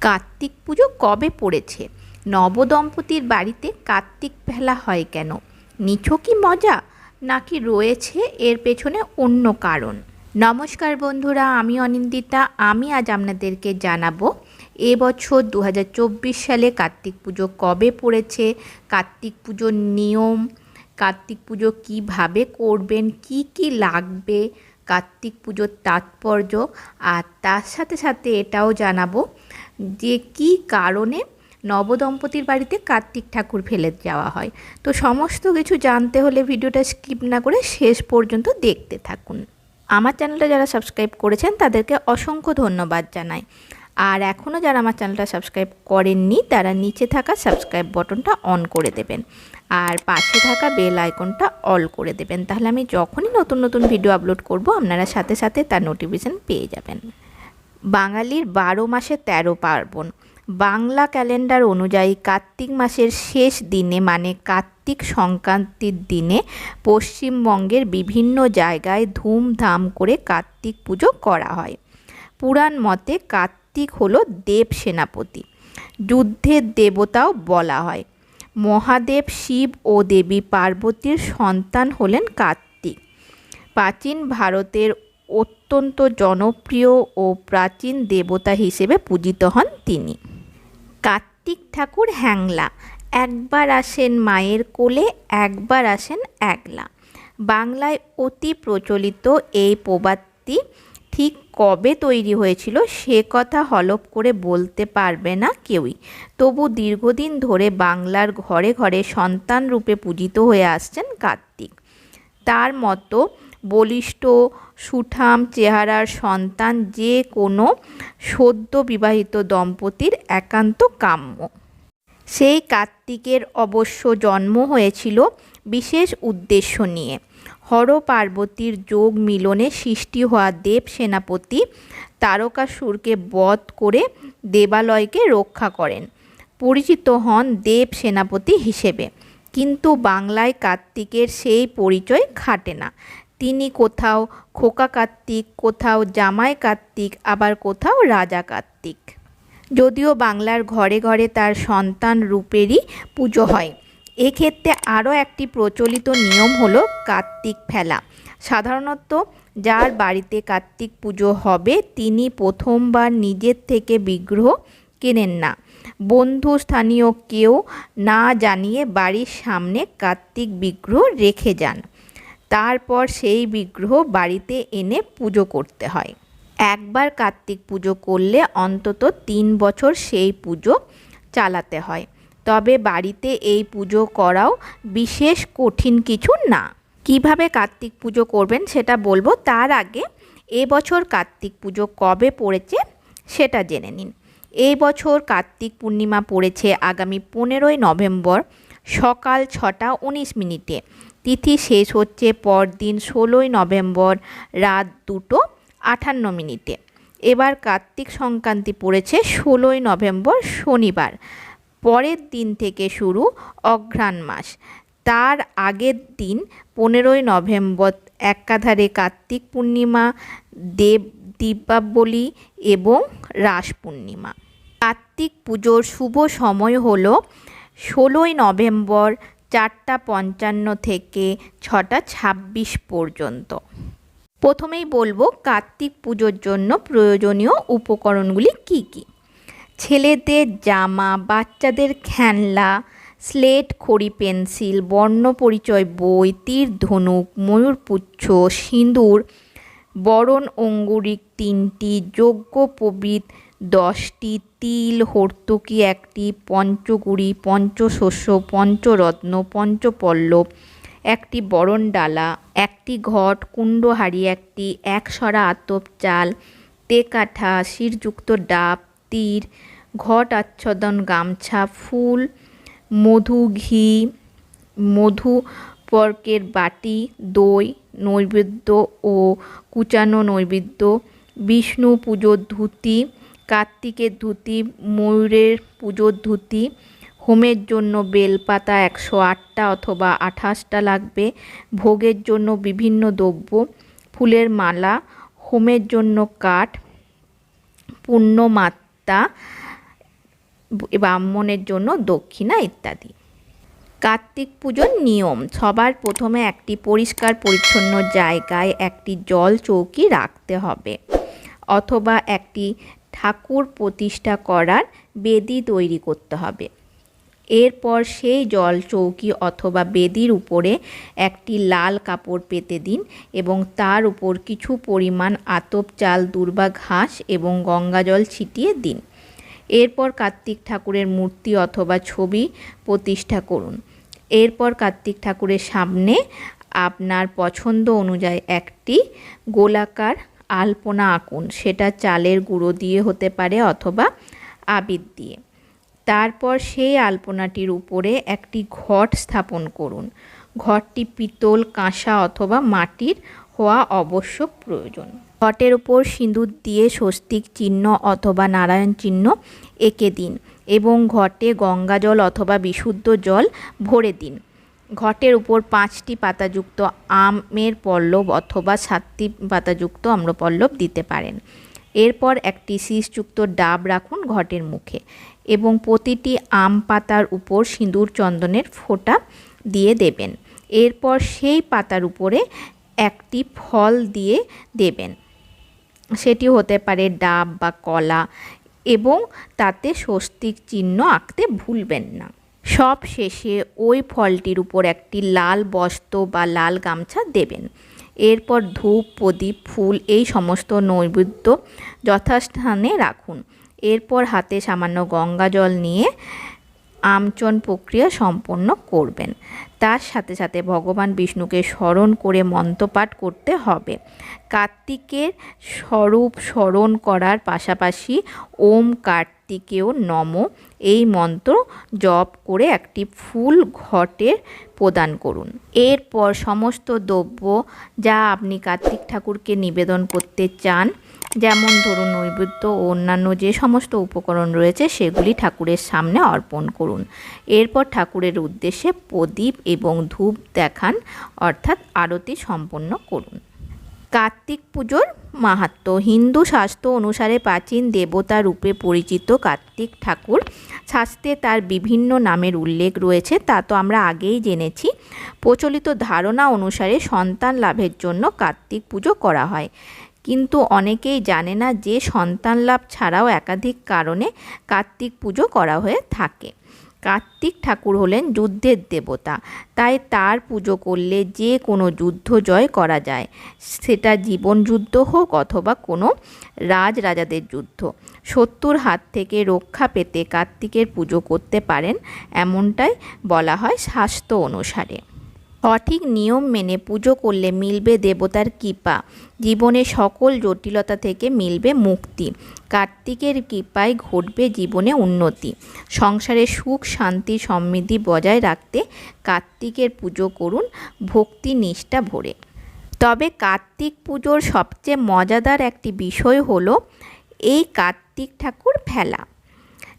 কার্তিক পুজো কবে পড়েছে? নবদম্পতির বাড়িতে কার্তিক ভেলা হয় কেন? নিছো কি মজা? নাকি রয়েছে এর পেছনে অন্য কারণ? নমস্কার বন্ধুরা, আমি অনিন্দিতা। আমি আজ আপনাদেরকে জানাব এবছর দু হাজার চব্বিশ সালে কার্তিক পুজো কবে পড়েছে? কার্তিক পুজোর নিয়ম, কার্তিক পুজো কীভাবে করবেন, কি কি লাগবে, কার্তিক পুজোর তাৎপর্য, আর তার সাথে সাথে এটাও জানাব যে কি কারণে নবদম্পতির বাড়িতে কার্তিক ঠাকুর ফেলে যাওয়া হয়। তো সমস্ত কিছু জানতে হলে ভিডিওটা স্কিপ না করে শেষ পর্যন্ত দেখতে থাকুন। আমার চ্যানেলটা যারা সাবস্ক্রাইব করেছেন তাদেরকে অসংখ্য ধন্যবাদ জানাই। আর এখনও যারা আমার চ্যানেলটা সাবস্ক্রাইব করেননি, তারা নিচে থাকা সাবস্ক্রাইব বটনটা অন করে দেবেন। আর পাশে থাকা বেল আইকনটা অল করে দেবেন। তাহলে আমি যখনই নতুন নতুন ভিডিও আপলোড করব, আপনারা সাথে সাথে তার নোটিফিকেশান পেয়ে যাবেন। বাঙালির বারো মাসে তেরো পার্বণ। বাংলা ক্যালেন্ডার অনুযায়ী কার্তিক মাসের শেষ দিনে মানে কার্তিক সংক্রান্তির দিনে পশ্চিমবঙ্গের বিভিন্ন জায়গায় ধুমধাম করে কার্তিক পুজো করা হয়। পুরাণ মতে কার্তিক হল দেব সেনাপতি। যুদ্ধের দেবতাও বলা হয়। মহাদেব শিব ও দেবী পার্বতীর সন্তান হলেন কার্তিক। প্রাচীন ভারতের অত্যন্ত জনপ্রিয় ও প্রাচীন দেবতা হিসেবে পূজিত হন তিনি। কার্তিক ঠাকুর হ্যাংলা, একবার আসেন মায়ের কোলে, একবার আসেন একলা। বাংলায় অতি প্রচলিত এই প্রবাদটি ঠিক কবে তৈরি হয়েছিল সে কথা হলপ করে বলতে পারবে না কেউই। তবু দীর্ঘদিন ধরে বাংলার ঘরে ঘরে সন্তান রূপে পূজিত হয়ে আসছেন কার্তিক। তার মতো বলিষ্ঠ, সুঠাম চেহারার সন্তান যে কোনো সদ্য বিবাহিত দম্পতির একান্ত কাম্য। সেই কার্তিকের অবশ্য জন্ম হয়েছিল বিশেষ উদ্দেশ্য নিয়ে। হর পার্বতীর যোগ মিলনে সৃষ্টি হওয়া দেব সেনাপতি তারকাসুরকে বধ করে দেবালয়কে রক্ষা করেন। পরিচিত হন দেব সেনাপতি হিসেবে। কিন্তু বাংলায় কার্তিকের সেই পরিচয় খাটে না। তিনি কোথাও খোকা কার্তিক কোথাও জামাই কার্তিক আবার কোথাও রাজা কার্তিক যদিও বাংলার ঘরে ঘরে তার সন্তান রূপেরই পুজো হয়। এক্ষেত্রে আরও একটি প্রচলিত নিয়ম হলো কার্তিক ফেলা। সাধারণত যার বাড়িতে কার্তিক পুজো হবে, তিনি প্রথমবার নিজের থেকে বিগ্রহ কেনেন না। বন্ধু, স্থানীয় কেউ না জানিয়ে বাড়ির সামনে কার্তিক বিগ্রহ রেখে যান। তারপর সেই বিগ্রহ বাড়িতে এনে পুজো করতে হয়। একবার কার্তিক পুজো করলে অন্তত তিন বছর সেই পুজো চালাতে হয়। তবে বাড়িতে এই পুজো করাও বিশেষ কঠিন কিছু না। কীভাবে কার্তিক পুজো করবেন সেটা বলব, তার আগে এবছর কার্তিক পুজো কবে পড়েছে সেটা জেনে নিন। এই বছর কার্তিক পূর্ণিমা পড়েছে আগামী পনেরোই নভেম্বর সকাল ছটা উনিশ মিনিটে। তিথি শেষ হচ্ছে পরদিন ষোলোই নভেম্বর, রাত দুটো আটান্ন মিনিটে। এবার কার্তিক সংক্রান্তি পড়েছে ষোলোই নভেম্বর, শনিবার। পরের দিন থেকে শুরু অঘ্রাণ মাস। তার আগের দিন পনেরোই নভেম্বর একাধারে কার্তিক পূর্ণিমা, দেব দীপাবলি এবং রাস পূর্ণিমা। কার্তিক পুজোর শুভ সময় হল ষোলোই নভেম্বর চারটা পঞ্চান্ন থেকে ছটা ছাব্বিশ পর্যন্ত। প্রথমেই বলব কার্তিক পুজোর জন্য প্রয়োজনীয় উপকরণগুলি কি কি? ছেলেদের জামা, বাচ্চাদের খেলনা, স্লেট, খড়ি, পেন্সিল, বর্ণ পরিচয় বই, তীর, ধনুক ময়ূরপুচ্ছ সিঁদুর, বরণ, অঙ্গুরিক তিনটি, যজ্ঞ, প্রবৃত দশটি তিল, হর্তুকি একটি পঞ্চগুড়ি পঞ্চশস্য, পঞ্চরত্ন পঞ্চপল্লব একটি বরণ ডালা একটি ঘট কুণ্ডহাড়ি একটি, একসরা আতপ চাল, তেকাঠা, শিরযুক্ত ডাব, তীর, ঘট আচ্ছাদন গামছা, ফুল, মধু ঘি, মধু পর্কের বাটি, দই নৈবেদ্য ও কুচানো নৈবেদ্য, বিষ্ণু পুজোর ধুতি কার্তিকের ধুতি, ময়ূরের পুজোর ধুতি, হোমের জন্য বেলপাতা একশো আটটা অথবা আঠাশটা লাগবে, ভোগের জন্য বিভিন্ন দ্রব্য, ফুলের মালা, হোমের জন্য কাঠ, পূর্ণমাত্রা, ব্রাহ্মণের জন্য দক্ষিণা ইত্যাদি। কার্তিক পুজোর নিয়ম, সবার প্রথমে একটি পরিষ্কার পরিচ্ছন্ন জায়গায় একটি জল চৌকি রাখতে হবে অথবা একটি ঠাকুর প্রতিষ্ঠা করার বেদি তৈরি করতে হবে। এরপর সেই জল চৌকি অথবা বেদির উপরে একটি লাল কাপড় পেতে দিন এবং তার উপর কিছু পরিমাণ আতপ চাল, দুর্বা ঘাস এবং গঙ্গা জল ছিটিয়ে দিন। এরপর কার্তিক ঠাকুরের মূর্তি অথবা ছবি প্রতিষ্ঠা করুন। এরপর কার্তিক ঠাকুরের সামনে আপনার পছন্দ অনুযায়ী একটি গোলাকার আলপনা আঁকুন। সেটা চালের গুঁড়ো দিয়ে হতে পারে অথবা আবির দিয়ে। তারপর সেই আলপনাটির উপরে একটি ঘট স্থাপন করুন। ঘরটি পিতল, কাঁসা অথবা মাটির হওয়া অবশ্য প্রয়োজন। ঘটের উপর সিঁদুর দিয়ে স্বস্তিক চিহ্ন অথবা নারায়ণ চিহ্ন এঁকে দিন এবং ঘটে গঙ্গা জল অথবা বিশুদ্ধ জল ভরে দিন। ঘটের উপর পাঁচটি পাতাযুক্ত আমের পল্লব অথবা সাতটি পাতাযুক্ত আম্রপল্লব দিতে পারেন। এরপর একটি শীষযুক্ত ডাব রাখুন ঘটের মুখে এবং প্রতিটি আম পাতার উপর সিঁদুর চন্দনের ফোঁটা দিয়ে দেবেন। এরপর সেই পাতার উপরে একটি ফল দিয়ে দেবেন। সেটি হতে পারে ডাব বা কলা এবং তাতে স্বস্তিক চিহ্ন আঁকতে ভুলবেন না। সব শেষে ওই ফলটির উপর একটি লাল বস্ত্র বা লাল গামছা দেবেন। এরপর ধূপ, প্রদীপ, ফুল এই সমস্ত নৈবেদ্য যথাস্থানে রাখুন। এরপর হাতে সামান্য গঙ্গা জল নিয়ে আমচন প্রক্রিয়া সম্পন্ন করবেন। তার সাথে সাথে ভগবান বিষ্ণুকে স্মরণ করে মন্ত্রপাঠ করতে হবে। কার্তিকের স্বরূপ স্মরণ করার পাশাপাশি ওম কার্তিকেয় নম। এই মন্ত্র জপ করে একটি ফুল ঘটে প্রদান করুন। এরপর সমস্ত দ্রব্য যা আপনি কার্তিক ঠাকুরকে নিবেদন করতে চান, যেমন ধরুন নৈবেদ্য ও অন্যান্য যে সমস্ত উপকরণ রয়েছে, সেগুলি ঠাকুরের সামনে অর্পণ করুন। এরপর ঠাকুরের উদ্দেশ্যে প্রদীপ এবং ধূপ দেখান, অর্থাৎ আরতি সম্পন্ন করুন। কার্তিক পুজোর মাহাত্ম। হিন্দু শাস্ত্র অনুসারে প্রাচীন দেবতা রূপে পরিচিত কার্তিক ঠাকুর শাস্ত্রে তার বিভিন্ন নামের উল্লেখ রয়েছে, তা তো আমরা আগেই জেনেছি। প্রচলিত ধারণা অনুসারে সন্তান লাভের জন্য কার্তিক পুজো করা হয়। কিন্তু অনেকেই জানে না যে সন্তান লাভ ছাড়াও একাধিক কারণে কার্তিক পুজো করা হয়ে থাকে। কার্তিক ঠাকুর হলেন যুদ্ধের দেবতা। তাই তার পুজো করলে যে কোনো যুদ্ধ জয় করা যায়। সেটা জীবন যুদ্ধ হোক অথবা কোনো রাজ রাজাদের যুদ্ধ। শত্রুর হাত থেকে রক্ষা পেতে কার্তিকের পুজো করতে পারেন, এমনটাই বলা হয় স্বাস্থ্য অনুসারে। সঠিক নিয়ম মেনে পুজো করলে মিলবে দেবতার কৃপা। জীবনে সকল জটিলতা থেকে মিলবে মুক্তি। কার্তিকের কৃপায় ঘটবে জীবনে উন্নতি। সংসারে সুখ, শান্তি, সমৃদ্ধি বজায় রাখতে কার্তিকের পুজো করুন, ভক্তি নিষ্ঠা ভরে। তবে কার্তিক পুজোর সবচেয়ে মজাদার একটি বিষয় হলো, এই কার্তিক ঠাকুর ফেলা।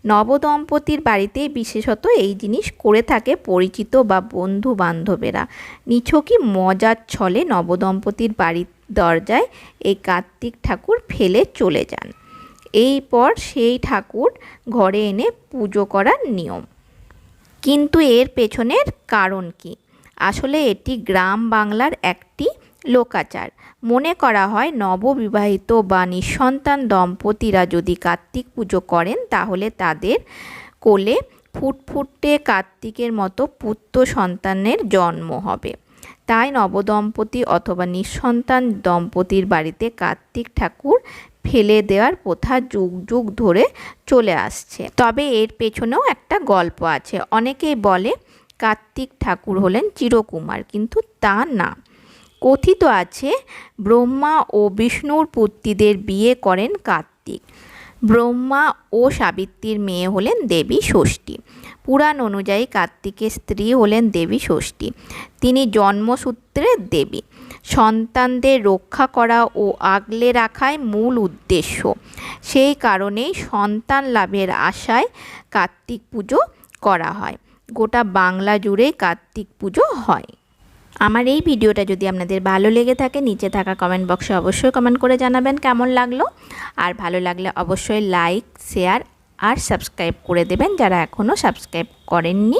নবদম্পতির বাড়িতে বিশেষত এই জিনিস করে থাকে পরিচিত বা বন্ধু বান্ধবেরা নিছকই মজার ছলে নবদম্পতির বাড়ির দরজায় এই কার্তিক ঠাকুর ফেলে চলে যান। এই পর সেই ঠাকুর ঘরে এনে পুজো করার নিয়ম। কিন্তু এর পেছনের কারণ কি? আসলে এটি গ্রাম বাংলার একটি লোকাচার। মনে করা হয়, নববিবাহিত বা নিঃসন্তান দম্পতিরা যদি কার্তিক পুজো করেন, তাহলে তাদের কোলে ফুটফুটে কার্তিকের মতো পুত্র সন্তানের জন্ম হবে। তাই নবদম্পতি অথবা নিঃসন্তান দম্পতির বাড়িতে কার্তিক ঠাকুর ফেলে দেওয়ার প্রথা যুগ যুগ ধরে চলে আসছে। তবে এর পেছনেও একটা গল্প আছে। অনেকেই বলে, কার্তিক ঠাকুর হলেন চিরকুমার, কিন্তু তা না কথিত আছে, ব্রহ্মা ও বিষ্ণুর পুত্রীদের বিয়ে করেন কার্তিক। ব্রহ্মা ও সাবিত্রীর মেয়ে হলেন দেবী ষষ্ঠী। পুরাণ অনুযায়ী কার্তিকের স্ত্রী হলেন দেবী ষষ্ঠী। তিনি জন্মসূত্রের দেবী। সন্তানদের রক্ষা করা ও আগলে রাখাই মূল উদ্দেশ্য। সেই কারণেই সন্তান লাভের আশায় কার্তিক পুজো করা হয়। গোটা বাংলা জুড়ে কার্তিক পুজো হয়। আমার এই ভিডিওটা যদি আপনাদের ভালো লেগে থাকে, নিচে থাকা কমেন্ট বক্সে অবশ্যই কমেন্ট করে জানাবেন কেমন লাগল। আর ভালো লাগলে অবশ্যই লাইক শেয়ার আর সাবস্ক্রাইব করে দেবেন যারা এখনও সাবস্ক্রাইব করেননি।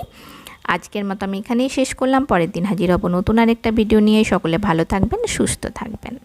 আজকের মতো আমি এখানেই শেষ করলাম। পরের দিন হাজির হব নতুন আরেকটা ভিডিও নিয়ে। সকলে ভালো থাকবেন, সুস্থ থাকবেন।